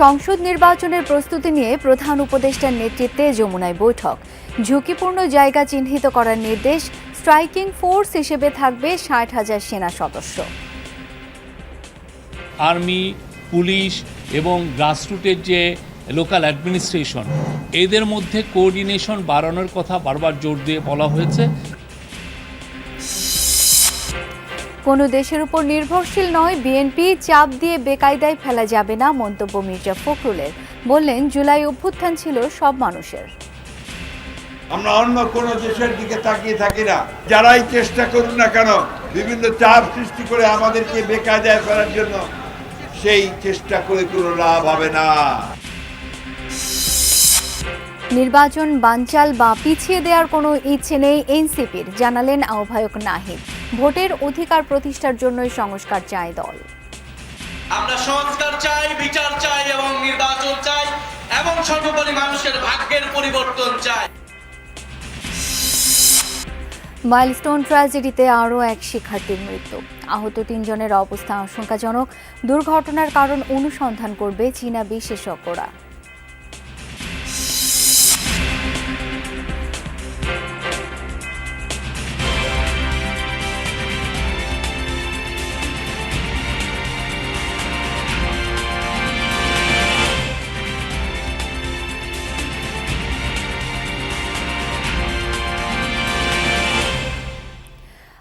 সংসদ নির্বাচনের প্রস্তুতি নিয়ে প্রধান উপদেষ্টার নেতৃত্বে যমুনায় বৈঠক। ঝুঁকিপূর্ণ জায়গা চিহ্নিত করার নির্দেশ স্ট্রাইকিং ফোর্স হিসেবে থাকবে ষাট হাজার সেনা সদস্য। আর্মি, পুলিশ এবং গ্রাসরুটের যে লোকাল অ্যাডমিনিস্ট্রেশন, এদের মধ্যে কোঅর্ডিনেশন বাড়ানোর কথা বারবার জোর দিয়ে বলা হয়েছে। কোনো দেশের উপর নির্ভরশীল নয় বিএনপি চাপ দিয়ে বেকায়দায় ফেলা যাবে না মন্তব্য মির্জা ফখরুলের। বললেন জুলাই অভ্যুত্থান ছিল সব মানুষের। আমরা অন্য কোনো দেশের দিকে তাকিয়ে থাকি না। যারাই চেষ্টা করুন না কেন বিভিন্ন চাপ সৃষ্টি করে আমাদেরকে বেকায়দায় ফেলার জন্য সেই চেষ্টা করে কোনো লাভ হবে না। নির্বাচন বানচাল বা পিছিয়ে দেওয়ার কোনো ইচ্ছে নেই এনসিপির জানালেন আহ্বায়ক নাহিদ। ভোটের অধিকার প্রতিষ্ঠার জন্যই সংস্কার চায় দল। আমরা সংস্কার চাই বিচার চাই এবং নির্বাচন চাই এবং সর্বোপরি মানুষের ভাগ্যের পরিবর্তন চাই। মাইলস্টোন ট্র্যাজেডিতে আরও এক শিক্ষার্থীর মৃত্যু। আহত তিনজনের অবস্থা আশঙ্কাজনক। দুর্ঘটনার কারণ অনুসন্ধান করবে চীনা বিশেষজ্ঞরা।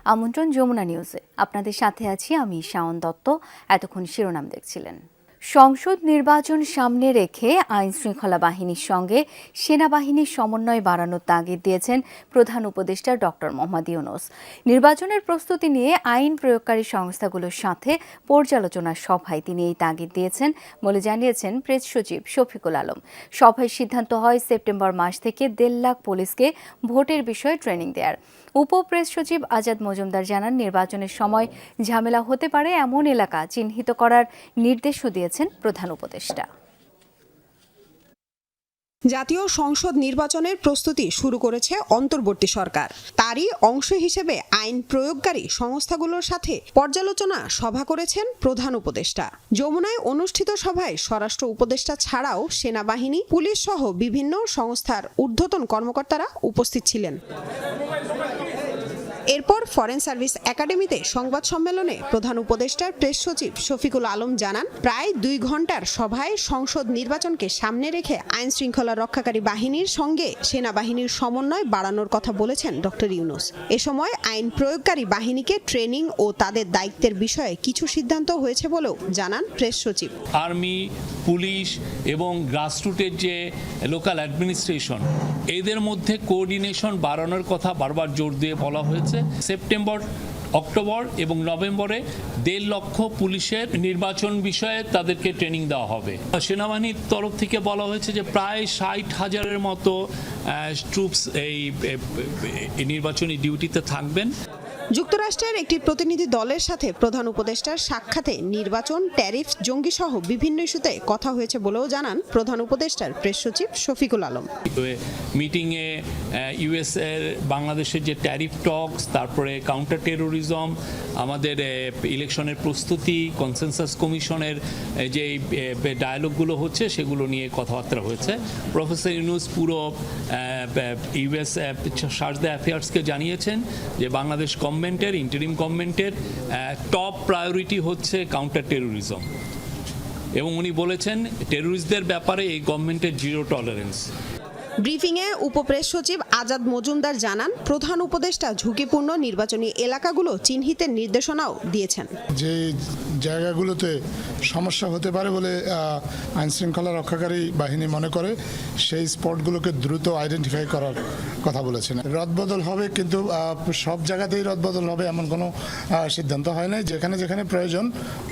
আমন্ত্রণ যমুনা নিউজে। আপনাদের সাথে আছি আমি শাওন দত্ত। এতক্ষণ শিরোনাম দেখছিলেন। সংসদ নির্বাচন সামনে রেখে আইন শৃঙ্খলা বাহিনীর সঙ্গে সেনাবাহিনীর সমন্বয় বাড়ানোর তাগিদ দিয়েছেন প্রধান উপদেষ্টা ডক্টর মোহাম্মদ ইউনুস। নির্বাচনের প্রস্তুতি নিয়ে আইন প্রয়োগকারী সংস্থাগুলোর সাথে পর্যালোচনা সভায় তিনি এই তাগিদ দিয়েছেন বলে জানিয়েছেন প্রেস সচিব শফিকুল আলম। সভায় সিদ্ধান্ত হয় সেপ্টেম্বর মাস থেকে দেড় লাখ পুলিশকে ভোটের বিষয়ে ট্রেনিং দেওয়ার উপ প্রেস সচিব আজাদ মজুমদার জানান, নির্বাচনের সময় ঝামেলা হতে পারে এমন এলাকা চিহ্নিত করার নির্দেশও দিয়েছেন প্রধান উপদেষ্টা। জাতীয় সংসদ নির্বাচনের প্রস্তুতি শুরু করেছে অন্তর্বর্তী সরকার। তারই অংশ হিসেবে আইন প্রয়োগকারী সংস্থাগুলোর সাথে পর্যালোচনা সভা করেছেন প্রধান উপদেষ্টা। যমুনায় অনুষ্ঠিত সভায় স্বরাষ্ট্র উপদেষ্টা ছাড়াও সেনাবাহিনী, পুলিশ সহ বিভিন্ন সংস্থার ঊর্ধ্বতন কর্মকর্তারা উপস্থিত ছিলেন। এরপর ফরেন সার্ভিস একাডেমিতে সংবাদ সম্মেলনে প্রধান উপদেষ্টার প্রেস সচিব শফিকুল আলম জানান, প্রায় দুই ঘণ্টার সভায় সংসদ নির্বাচনকে সামনে রেখে আইন শৃঙ্খলা রক্ষাকারী বাহিনীর সঙ্গে সেনাবাহিনীর সমন্বয় বাড়ানোর কথা বলেছেন ডক্টর ইউনুস। এ সময় আইন প্রয়োগকারী বাহিনীকে ট্রেনিং ও তাদের দায়িত্বের বিষয়ে কিছু সিদ্ধান্ত হয়েছে বলেও জানান প্রেস সচিব। আর্মি, পুলিশ এবং গ্রাসরুটের যে লোকাল অ্যাডমিনিস্ট্রেশন, এদের মধ্যে কোঅর্ডিনেশন বাড়ানোর কথা বারবার জোর দিয়ে বলা হয়েছে। সেপ্টেম্বর, অক্টোবর এবং নভেম্বরে দেড় লক্ষ পুলিশের নির্বাচন বিষয়ে তাদেরকে ট্রেনিং দেওয়া হবে। সেনাবাহিনীর তরফ থেকে বলা হয়েছে যে প্রায় ষাট হাজারের মতো ট্রুপস এই নির্বাচনী ডিউটিতে থাকবেন। যুক্তরাষ্ট্রের একটি প্রতিনিধি দলের সাথে প্রধান উপদেষ্টার সাক্ষাতে নির্বাচন, ট্যারিফ জঙ্গি সহ বিভিন্ন ইস্যুতে কথা হয়েছে বলেও জানান প্রধান উপদেষ্টার প্রেস সচিব শফিকুল আলম। মিটিংয়ে ইউএস এর বাংলাদেশের যে ট্যারিফ টক্স, তারপরে কাউন্টার টেরোরিজম আমাদের ইলেকশনের প্রস্তুতি কনসেনসাস কমিশনের যে ডায়ালগগুলো হচ্ছে, সেগুলো নিয়ে কথাবার্তা হয়েছে। প্রফেসর ইউনুস পুরো ইউএস সার্চ দ্য অ্যাফেয়ার্সকে জানিয়েছেন যে বাংলাদেশ গভর্নমেন্টের ইন্টারিম গভর্নমেন্টের টপ প্রায়োরিটি হচ্ছে কাউন্টার টেরোরিজম এবং উনি বলেছেন টেরোরিস্টদের ব্যাপারে এই গভর্নমেন্টের জিরো টলারেন্স ব্রিফিংয়ে উপপ্রেস সচিব আজাদ মজুমদার জানান, প্রধান উপদেষ্টা ঝুঁকিপূর্ণ নির্বাচনী এলাকাগুলো চিহ্নিতের নির্দেশনাও দিয়েছেন। যে জায়গাগুলোতে সমস্যা হতে পারে বলে আইন শৃঙ্খলা রক্ষাকারী বাহিনী মনে করে, সেই স্পটগুলোকে দ্রুত আইডেন্টিফাই করার কথা বলেছেন। রদবদল হবে কিন্তু সব জায়গাতেই রদবদল হবে এমন কোনো সিদ্ধান্ত হয় নাই। যেখানে যেখানে প্রয়োজন,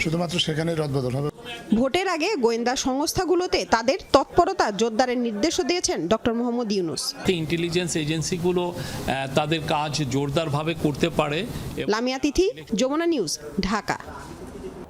শুধুমাত্র সেখানেই রদবদল হবে। ভোটের আগে গোয়েন্দা সংস্থাগুলোতে তাদের তৎপরতা জোরদারের নির্দেশও দিয়েছেন ডক্টর মোহাম্মদ ইউনুস। ইন্টেলিজেন্স এজেন্সিগুলো তাদের কাজ জোরদারভাবে করতে পারে। লামিয়া তিথি যমুনা নিউজ ঢাকা।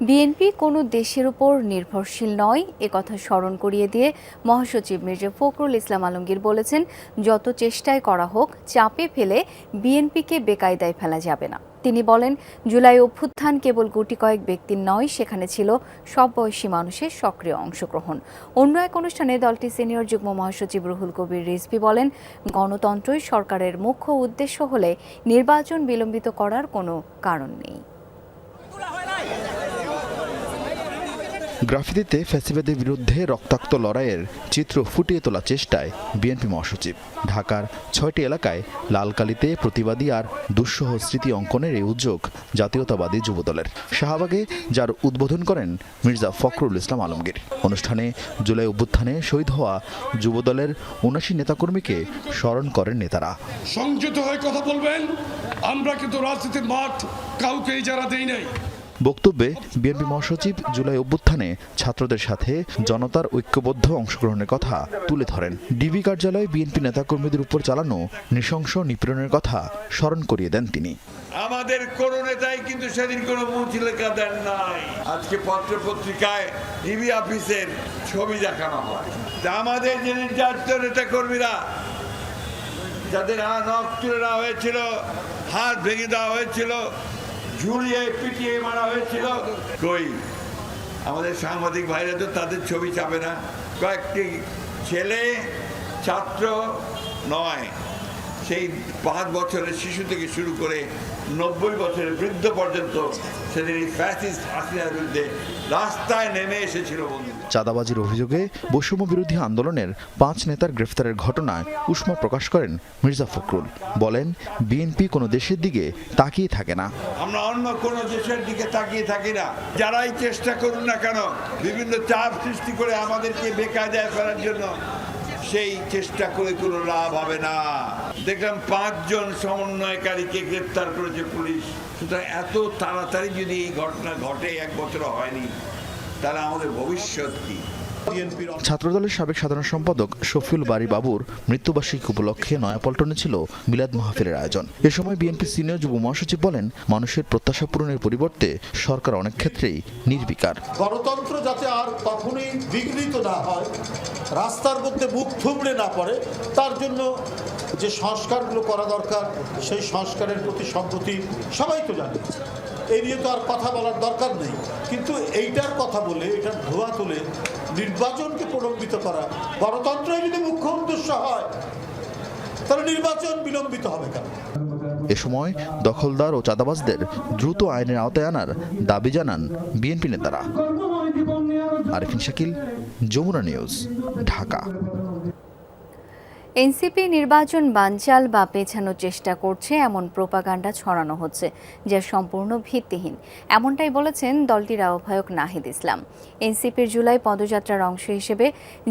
বিএনপি কোনো দেশের উপর নির্ভরশীল নয় একথা স্মরণ করিয়ে দিয়ে মহাসচিব মির্জা ফখরুল ইসলাম আলমগীর বলেছেন, যত চেষ্টাই করা হোক, চাপে ফেলে বিএনপিকে বেকায়দায় ফেলা যাবে না। তিনি বলেন, জুলাই অভ্যুত্থান কেবল গুটি কয়েক ব্যক্তির নয়, সেখানে ছিল সব বয়সী মানুষের সক্রিয় অংশগ্রহণ। অন্য এক অনুষ্ঠানে দলটি সিনিয়র যুগ্ম মহাসচিব রুহুল কবির রিজভি বলেন, গণতন্ত্রই সরকারের মুখ্য উদ্দেশ্য হলে নির্বাচন বিলম্বিত করার কোনো কারণ নেই। গ্রাফিতিতে ফ্যাসিবাদের বিরুদ্ধে রক্তাক্ত লড়াইয়ের চিত্র ফুটিয়ে তোলার চেষ্টায় বিএনপি মহাসচিব। ঢাকার ছয়টি এলাকায় লালকালিতে প্রতিবাদী আর দুঃসহ স্মৃতি অঙ্কনের এই উদ্যোগ জাতীয়তাবাদী যুবদলের। শাহবাগে, যার উদ্বোধন করেন মির্জা ফখরুল ইসলাম আলমগীর। অনুষ্ঠানে জুলাই অভ্যুত্থানে শহীদ হওয়া যুবদলের উনাশি নেতাকর্মীকে স্মরণ করেন নেতারা। সংযত হয়ে কথা বলবেন, আমরা কিন্তু রাজনীতির মাঠ কাউকে ইজারা দেই নাই। বক্তব্যে বিএনপি মহাসচিব জুলাই অভ্যুত্থানে ছাত্রদের সাথে জনতার ঐক্যবদ্ধ অংশগ্রহণের কথা তুলে ধরেন। ডিবি কার্যালয়ে বিএনপি নেতাকর্মীদের উপর চালানো নৃশংস নিপীড়নের কথা স্মরণ করিয়ে দেন তিনি। আমাদের কোন নেতাই কিন্তু সেদিন কোনো মুচলেখা দেন নাই। আজকে পত্র পত্রিকায় টিভি অফিসের ছবি দেখানো হয়। আমাদের যে নির্যাতিত নেতা কর্মীরা যাদের নখ তুলে নেওয়া হয়েছিল, হাত ভেঙে দেওয়া হয়েছিল ঝুলিয়ে পিটিয়ে মারা হয়েছিল। কই? আমাদের সাংবাদিক ভাইরা তো তাদের ছবি চাপে না। কয়েকটি ছেলে, ছাত্র নয়। সেই পাঁচ বছরের শিশু থেকে শুরু করে নব্বই বছরের বৃদ্ধ পর্যন্ত সেদিন এই ফ্যাসিস্ট হাসিনার বিরুদ্ধে রাস্তায় নেমে এসেছিল চাঁদাবাজির অভিযোগে বৈষম্য বিরোধী আন্দোলনের পাঁচ নেতার গ্রেফতারের ঘটনায় উষ্মা প্রকাশ করেন মির্জা ফখরুল। বলেন বিএনপি কোনো দেশের দিকে তাকিয়ে থাকে না। আমরা অন্য কোনো দেশের দিকে তাকিয়ে থাকি না। যারাই চেষ্টা করুন না কেন বিভিন্ন চাপ সৃষ্টি করে আমাদেরকে বেকায়দায় ফেলার জন্য সেই চেষ্টা করে কোনো লাভ হবে না। দেখলাম পাঁচজন সমন্বয়কারীকে গ্রেপ্তার করেছে পুলিশ। সুতরাং এত তাড়াতাড়ি যদি এই ঘটনা ঘটে, এক বছর হয়নি, তাহলে আমাদের ভবিষ্যৎ কি? ছাত্রদলের সাবেক সাধারণ সম্পাদক শফিউল বাড়ি বাবুর মৃত্যুবার্ষিকী উপলক্ষে নয়াপল্টনে ছিল মিলাদ মাহফিলের আয়োজন। এ সময় বিএনপি সিনিয়র যুব মহাসচিব বলেন মানুষের প্রত্যাশা পূরণের পরিবর্তে সরকার অনেক ক্ষেত্রেই নির্বিকার। গণতন্ত্র যাতে আর কখনোই বিঘ্নিত না হয় রাস্তার মধ্যে মুখ থুবড়ে না পড়ে তার জন্য যে সংস্কারগুলো করা দরকার সেই সংস্কারের প্রতি সম্প্রতি সবাই তো জানে। এই নিয়ে তো আর কথা বলার দরকার নেই। কিন্তু এইটার কথা বলে, এটার ধোয়া তুলে নির্বাচনকে প্রলম্বিত করা, গণতন্ত্রই যদি মুখ্য উদ্দেশ্য হয়, তাহলে নির্বাচন বিলম্বিত হবে কেন? এ সময় দখলদার ও চাঁদাবাজদের দ্রুত আইনের আওতায় আনার দাবি জানান বিএনপি নেতারা। আরিফিন শাকিল, যমুনা নিউজ, ঢাকা। এনসিপি নির্বাচন বানচাল বা পেছানোর চেষ্টা করছে, এমন প্রোপাগান্ডা ছড়ানো হচ্ছে, যা সম্পূর্ণ ভিত্তিহীন। এমনটাই বলেছেন দলটির আহ্বায়ক নাহিদ ইসলাম। এনসিপির জুলাই পদযাত্রার অংশ হিসেবে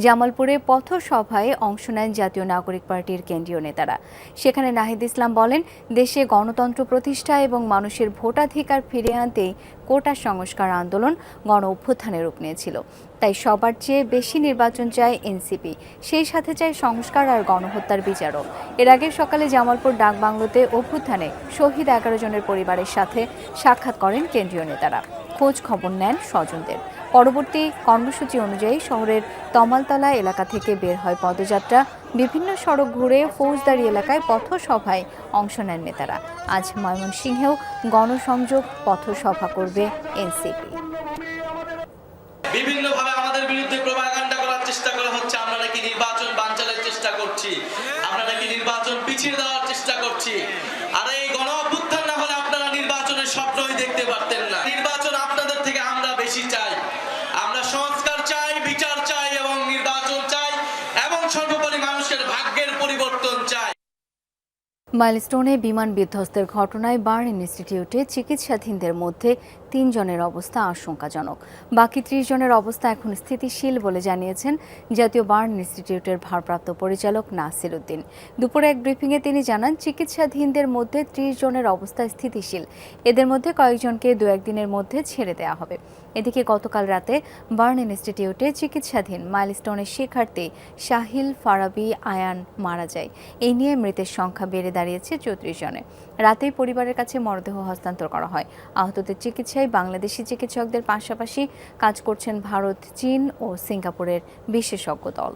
জামালপুরে পথসভায় অংশ নেন জাতীয় নাগরিক পার্টির কেন্দ্রীয় নেতারা। সেখানে নাহিদ ইসলাম বলেন, দেশে গণতন্ত্র প্রতিষ্ঠা এবং মানুষের ভোটাধিকার ফিরিয়ে আনতেই কোটা সংস্কার আন্দোলন গণ অভ্যুত্থানের রূপ নিয়েছিল। তাই সবার চেয়ে বেশি নির্বাচন চায় এনসিপি। সেই সাথে চায় সংস্কার আর গণহত্যার বিচারও এর আগে সকালে জামালপুর ডাকবাংলোতে অভ্যুত্থানে শহীদ এগারো জনের পরিবারের সাথে সাক্ষাৎ করেন কেন্দ্রীয় নেতারা। খোঁজ খবর নেন স্বজনদের। পরবর্তী কর্মসূচি অনুযায়ী শহরের তমালতলা এলাকা থেকে বের হয় পদযাত্রা। বিভিন্ন সড়ক ঘুরে ফৌজদারি এলাকায় পথসভায় অংশ নেন নেতারা। আজ ময়মনসিংহেও গণসংযোগ পথসভা করবে এনসিপি। বিভিন্নভাবে আমাদের বিরুদ্ধে প্রোপাগান্ডা করার চেষ্টা করা হচ্ছে। আমরা নাকি নির্বাচন বাঞ্চালের চেষ্টা করছি। আমরা নাকি নির্বাচন পিছিয়ে দেওয়ার চেষ্টা করছি। আর এই গণ অভ্যুত্থান না হলে আপনারা নির্বাচনের স্বপ্নই দেখতে পারতেন না নির্বাচন আপনাদের থেকে আমরা বেশি চাই আমরা সংস্কার চাই বিচার চাই এবং নির্বাচন চাই এবং সর্বোপরি মানুষের ভাগ্যের পরিবর্তন চাই মাইলস্টোনে বিমান বিধ্বস্তের ঘটনায় বার্ন ইনস্টিটিউটে চিকিৎসাধীনদের মধ্যে তিনজনের অবস্থা আশঙ্কাজনক। বাকি ত্রিশ জনের অবস্থা এখন স্থিতিশীল বলে জানিয়েছেন জাতীয় বার্ন ইনস্টিটিউটের ভারপ্রাপ্ত পরিচালক নাসির উদ্দিন। দুপুরে এক ব্রিফিংয়ে তিনি জানান, চিকিৎসাধীনদের মধ্যে ত্রিশ জনের অবস্থা স্থিতিশীল। এদের মধ্যে কয়েকজনকে দু একদিনের মধ্যে ছেড়ে দেওয়া হবে। এদিকে গতকাল রাতে বার্ন ইনস্টিটিউটে চিকিৎসাধীন মাইলস্টোনের শিক্ষার্থী শাহিল ফারাবি আয়ান মারা যায়। এই নিয়ে মৃতের সংখ্যা বেড়ে দাঁড়িয়েছে চৌত্রিশ জনে। রাতেই পরিবারের কাছে মরদেহ হস্তান্তর করা হয়। আহতদের চিকিৎসায় বাংলাদেশি চিকিৎসকদের পাশাপাশি কাজ করছেন ভারত, চীন ও সিঙ্গাপুরের বিশেষজ্ঞ দল।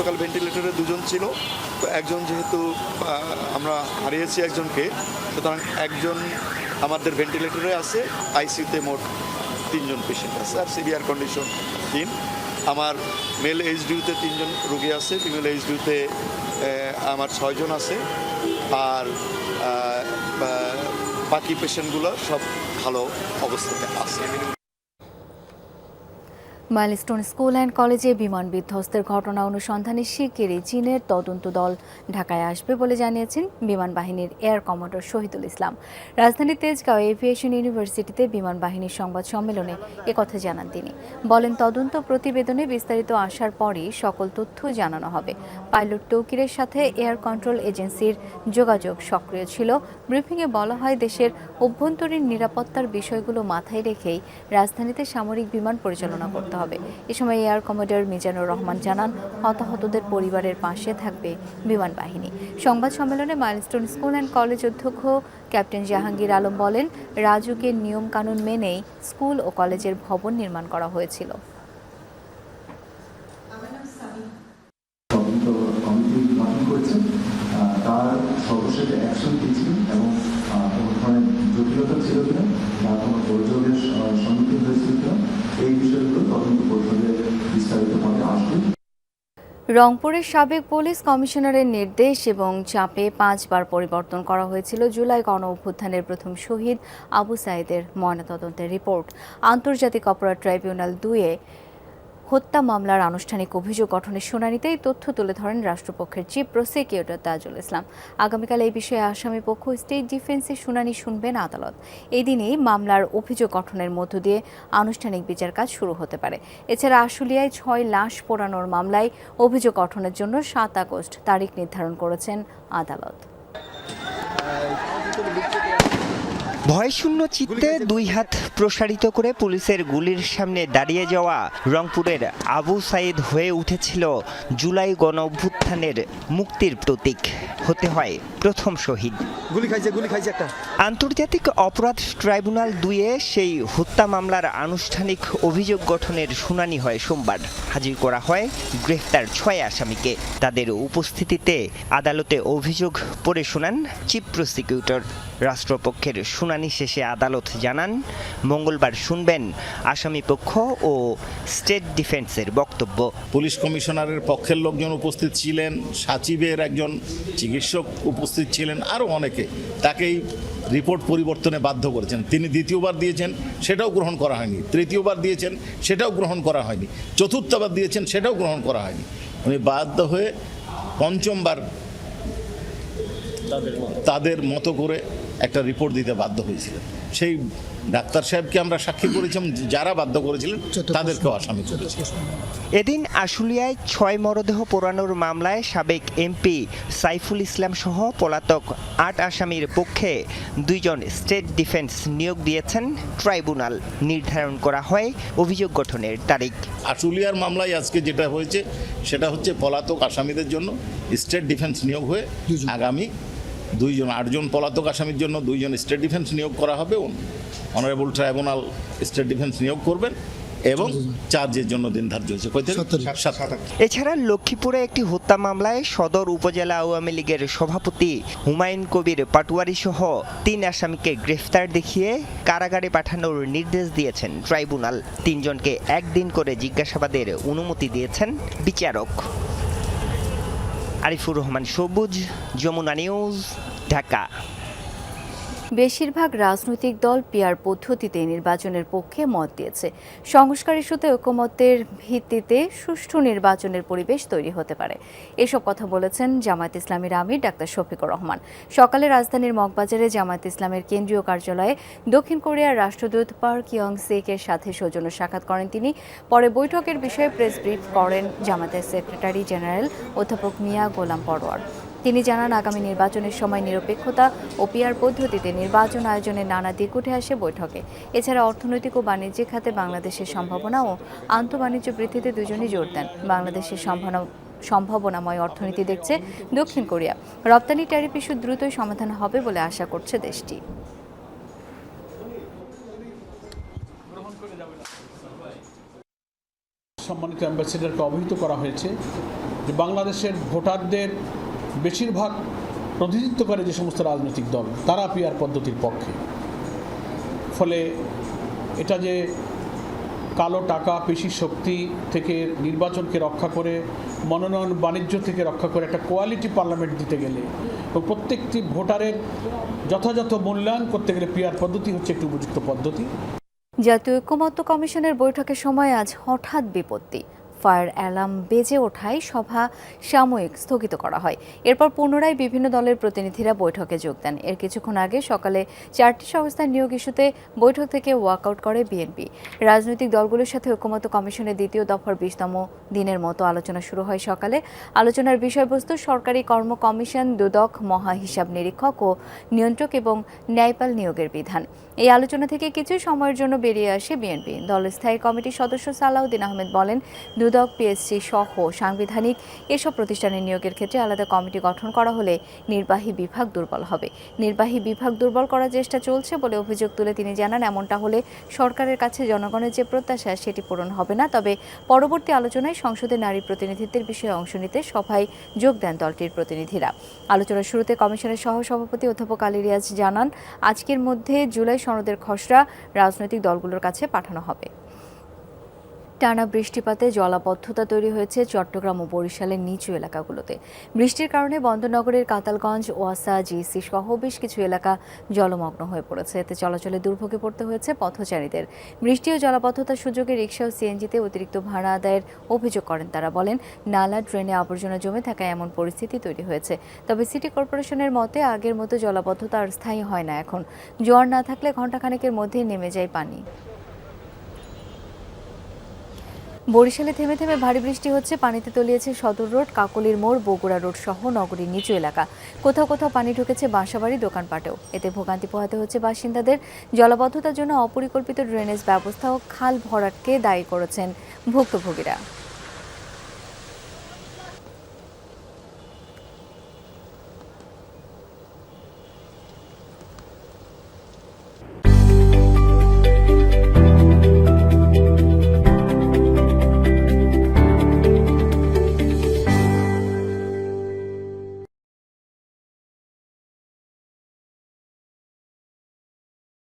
সকাল ভেন্টিলেটরে দুজন ছিল। তো একজন যেহেতু আমরা হারিয়েছি একজনকে, সুতরাং একজন আমাদের ভেন্টিলেটরে আছে আইসিউতে মোট তিনজন পেশেন্ট আছে। আর সিভিয়ার কন্ডিশন তিন আমার মেল এইচডিউতে তিনজন রুগী আছে ফিমেল এইচডিউতে আমার ছয়জন আছে। আর বাকি পেশেন্টগুলো সব ভালো অবস্থাতে আছে। মাইলস্টোন স্কুল অ্যান্ড কলেজে বিমান বিধ্বস্তের ঘটনা অনুসন্ধানে শিগগিরই চীনের তদন্ত দল ঢাকায় আসবে বলে জানিয়েছেন বিমান বাহিনীর এয়ার কমান্ডার শহীদুল ইসলাম। রাজধানীর তেজগাঁও এভিয়েশন ইউনিভার্সিটিতে বিমান বাহিনীর সংবাদ সম্মেলনে একথা জানান তিনি। বলেন, তদন্ত প্রতিবেদনে বিস্তারিত আসার পরই সকল তথ্য জানানো হবে। পাইলট তৌকিরের সাথে এয়ার কন্ট্রোল এজেন্সির যোগাযোগ সক্রিয় ছিল। ব্রিফিংয়ে বলা হয়, দেশের অভ্যন্তরীণ নিরাপত্তার বিষয়গুলো মাথায় রেখেই রাজধানীতে সামরিক বিমান পরিচালনা করতে হবে। এ সময় এয়ার কমান্ডার মিজানুর রহমান জানান, হতাহতদের পরিবারের পাশে থাকবে বিমান বাহিনী। সংবাদ সম্মেলনে মাইলস্টোন স্কুল অ্যান্ড কলেজ অধ্যক্ষ ক্যাপ্টেন জাহাঙ্গীর আলম বলেন রাজুকের নিয়মকানুন মেনেই স্কুল ও কলেজের ভবন নির্মাণ করা হয়েছিল। সর্বশেষ অ্যাকশন কী ছিল এবং কোনো ধরনের জটিলতা ছিল কিনা বা কোনো গোলযোগের রংপুরের সাবেক পুলিশ কমিশনারের নির্দেশ এবং চাপে পাঁচবার পরিবর্তন করা হয়েছিল জুলাই গণ অভ্যুত্থানের প্রথম শহীদ আবু সাইদের ময়নাতদন্তের রিপোর্ট। আন্তর্জাতিক অপরাধ ট্রাইব্যুনাল দুয়ে হত্যা মামলার আনুষ্ঠানিক অভিযোগ গঠনের শুনানিতে এই তথ্য তুলে ধরেন রাষ্ট্রপক্ষের চিফ প্রসিকিউটর তাজুল ইসলাম। আগামীকাল এই বিষয়ে আসামি পক্ষ স্টেট ডিফেন্সের শুনানি শুনবেন আদালত। এই দিনেই মামলার অভিযোগ গঠনের মধ্য দিয়ে আনুষ্ঠানিক বিচার কাজ শুরু হতে পারে। এছাড়া আশুলিয়ায় ছয় লাশ পোড়ানোর মামলায় অভিযোগ গঠনের জন্য সাত আগস্ট তারিখ নির্ধারণ করেছেন আদালত। ভয়শূন্য চিত্তে দুই হাত প্রসারিত করে পুলিশের গুলির সামনে দাঁড়িয়ে যাওয়া রংপুরের আবু সাইদ হয়ে উঠেছিল জুলাই গণ অভ্যুত্থানের মুক্তির প্রতীক। হতে হয় প্রথম শহীদ। গুলি খাইছে গুলি খাইছে একটা। আন্তর্জাতিক অপরাধ ট্রাইব্যুনাল দুয়ে সেই হত্যা মামলার আনুষ্ঠানিক অভিযোগ গঠনের শুনানি হয় সোমবার। হাজির করা হয় গ্রেফতার ছয় আসামিকে। তাদের উপস্থিতিতে আদালতে অভিযোগ পড়ে শোনান চিফ প্রসিকিউটর। রাষ্ট্রপক্ষের শুনানি শেষে আদালত জানান, মঙ্গলবার শুনবেন আসামি পক্ষ ও স্টেট ডিফেন্সের বক্তব্য। পুলিশ কমিশনারের পক্ষের লোকজন উপস্থিত ছিলেন, সাচিবের একজন চিকিৎসক উপস্থিত ছিলেন, আরও অনেকে। তাকেই রিপোর্ট পরিবর্তনে বাধ্য করেছেন। তিনি দ্বিতীয়বার দিয়েছেন, সেটাও গ্রহণ করা হয়নি। তৃতীয়বার দিয়েছেন, সেটাও গ্রহণ করা হয়নি। চতুর্থবার দিয়েছেন, সেটাও গ্রহণ করা হয়নি। উনি বাধ্য হয়ে পঞ্চমবার তাদের মতো করে একটা রিপোর্ট দিতে বাধ্য হয়েছিলেন সেই ডাক্তার সাহেবকে আমরা সাক্ষী করেছিলাম যারা বাধ্য করেছিলেন তাদেরকেও আসামি করেছি। এদিন আশুলিয়ায় ছয় মরদেহ পোড়ানোর মামলায় সাবেক এমপি সাইফুল ইসলাম সহ পলাতক আট আসামির পক্ষে দুইজন স্টেট ডিফেন্স নিয়োগ দিয়েছেন। ট্রাইব্যুনাল নির্ধারণ করা হয় অভিযোগ গঠনের তারিখ। আশুলিয়ার মামলায় আজকে যেটা হয়েছে সেটা হচ্ছে পলাতক আসামিদের জন্য স্টেট ডিফেন্স নিয়োগ হয়ে আগামী দুইজন আটজন পলাতক আসামির জন্য দুইজন স্টেট ডিফেন্স নিয়োগ করা হবে। অনারেবল ট্রাইব্যুনাল স্টেট ডিফেন্স নিয়োগ করবেন এবং চার্জের জন্য দিন ধার্য হয়েছে। এছাড়া লক্ষ্মীপুরে একটি হত্যা মামলায় সদর উপজেলা আওয়ামী লীগের সভাপতি হুমায়ুন কবির পাটুয়ারি সহ তিন আসামিকে গ্রেফতার দেখিয়ে কারাগারে পাঠানোর নির্দেশ দিয়েছেন ট্রাইব্যুনাল। তিনজনকে একদিন করে জিজ্ঞাসাবাদের অনুমতি দিয়েছেন বিচারক। আরিফুর রহমান সবুজ যমুনা নিউজ ঢাকা। বেশিরভাগ রাজনৈতিক দল পিয়ার পদ্ধতিতে নির্বাচনের পক্ষে মত দিয়েছে। সংস্কার ইস্যুতে ঐকমত্যের ভিত্তিতে সুষ্ঠু নির্বাচনের পরিবেশ তৈরি হতে পারে। এসব কথা বলেছেন জামায়াত ইসলামীর আমির ডাক্তার শফিকুর রহমান। সকালে রাজধানীর মগবাজারে জামায়াত ইসলামের কেন্দ্রীয় কার্যালয়ে দক্ষিণ কোরিয়ার রাষ্ট্রদূত পার্ক ইয়ং সেকের সাথে সৌজন্য সাক্ষাৎ করেন তিনি। পরে বৈঠকের বিষয়ে প্রেস ব্রিফ করেন জামায়াতের সেক্রেটারি জেনারেল অধ্যাপক মিয়া গোলাম পরোয়ার। তিনি জানান, আগামী নির্বাচনের সময় নিরপেক্ষতা ও পিয়ার পদ্ধতিতে নির্বাচন আয়োজনের নানা দিক উঠে আসে বৈঠকে। এছাড়া অর্থনৈতিক ও বাণিজ্যিক খাতে বাংলাদেশের সম্ভাবনা ও আন্তঃবাণিজ্য বৃদ্ধিতে দুজনই জোর দেন। বাংলাদেশের সম্ভাবনা, সম্ভাবনাময় অর্থনীতি দেখছে দক্ষিণ কোরিয়া। রপ্তানি ট্যারিফ ইস্যু দ্রুতই সমাধান হবে বলে আশা করছে দেশটি। সম্মানিত অ্যাম্বাসেডারকে অবহিত করা হয়েছে যে বাংলাদেশের ভোটারদের বেশিরভাগ প্রতিনিধিত্ব করে যে সমস্ত রাজনৈতিক দল, তারা পিয়ার পদ্ধতির পক্ষে। ফলে এটা যে কালো টাকা পেশি শক্তি থেকে নির্বাচনকে রক্ষা করে, মনোনয়ন বাণিজ্য থেকে রক্ষা করে একটা কোয়ালিটি পার্লামেন্ট দিতে গেলে এবং প্রত্যেকটি ভোটারের যথাযথ মূল্যায়ন করতে গেলে পিয়ার পদ্ধতি হচ্ছে একটি উপযুক্ত পদ্ধতি। জাতীয় ঐক্যমত্য কমিশনের বৈঠকের সময় আজ হঠাৎ বিপত্তি। ফায়ার অ্যালার্ম বেজে ওঠায় সভা সাময়িক স্থগিত করা হয়। এরপর পুনরায় বিভিন্ন দলের প্রতিনিধিরা বৈঠকে যোগ দেন। এর কিছুক্ষণ আগে সকালে চারটি সংস্থার নিয়োগ ইস্যুতে বৈঠক থেকে ওয়াকআউট করে বিএনপি। রাজনৈতিক দলগুলোর সাথে ঐক্যমত্য কমিশনের দ্বিতীয় দফার বিশতম দিনের মতো আলোচনা শুরু হয় সকালে। আলোচনার বিষয়বস্তু সরকারি কর্ম কমিশন, দুদক, মহা হিসাব নিরীক্ষক ও নিয়ন্ত্রক এবং ন্যায়পাল নিয়োগের বিধান। এই আলোচনা থেকে কিছু সময়ের জন্য বেরিয়ে আসে বিএনপি। দলের স্থায়ী কমিটির সদস্য সালাউদ্দিন আহমেদ বলেন, দুদক পিএসসি সহ সাংবিধানিক এসব প্রতিষ্ঠানের নিয়োগের ক্ষেত্রে আলাদা কমিটি গঠন করা হলে নির্বাহী বিভাগ দুর্বল হবে। নির্বাহী বিভাগ দুর্বল করার চেষ্টা চলছে বলে অভিযোগ তুলে তিনি জানান, এমনটা হলে সরকারের কাছে জনগণের যে প্রত্যাশা সেটি পূরণ হবে না। তবে পরবর্তী আলোচনায় সংসদে নারী প্রতিনিধিত্বের বিষয়ে অংশ নিতে সভায় যোগ দেন দলটির প্রতিনিধিরা। আলোচনার শুরুতে কমিশনের সহ সভাপতি অধ্যাপক আলী রিয়াজ জানান, আজকের মধ্যে জুলাই সনদের খসড়া রাজনৈতিক দলগুলোর কাছে পাঠানো হবে। টানা বৃষ্টিপাতে জলাবদ্ধতা তৈরি হয়েছে চট্টগ্রাম ও বরিশালের নিচু এলাকাগুলোতে। বৃষ্টির কারণে বন্দরনগরের কাতালগঞ্জ, ওয়াসা জিসি সহ বেশ কিছু এলাকা জলমগ্ন হয়ে পড়েছে। এতে চলাচলে দুর্ভোগে পড়তে হয়েছে পথচারীদের। বৃষ্টি ও জলাবদ্ধতার সুযোগে রিক্সা ও সিএনজিতে অতিরিক্ত ভাড়া আদায়ের অভিযোগ করেন তারা। বলেন, নালা, ড্রেনে আবর্জনা জমে থাকায় এমন পরিস্থিতি তৈরি হয়েছে। তবে সিটি কর্পোরেশনের মতে, আগের মতো জলাবদ্ধতা আর স্থায়ী হয় না এখন। জোয়ার না থাকলে ঘণ্টাখানেকের মধ্যেই নেমে যায় পানি। বরিশালে থেমে থেমে ভারী বৃষ্টি হচ্ছে, পানিতে তলিয়েছে সদর রোড, কাকলির মোড়, বগুড়া রোড সহ নগরীর নিচু এলাকা। কোথাও কোথাও পানি ঢুকেছে বাসাবাড়ি দোকানপাটেও। এতে ভোগান্তি পোহাতে হচ্ছে বাসিন্দাদের। জলাবদ্ধতার জন্য অপরিকল্পিত ড্রেনেজ ব্যবস্থা ও খাল ভরাটকে দায়ী করেছেন ভুক্তভোগীরা।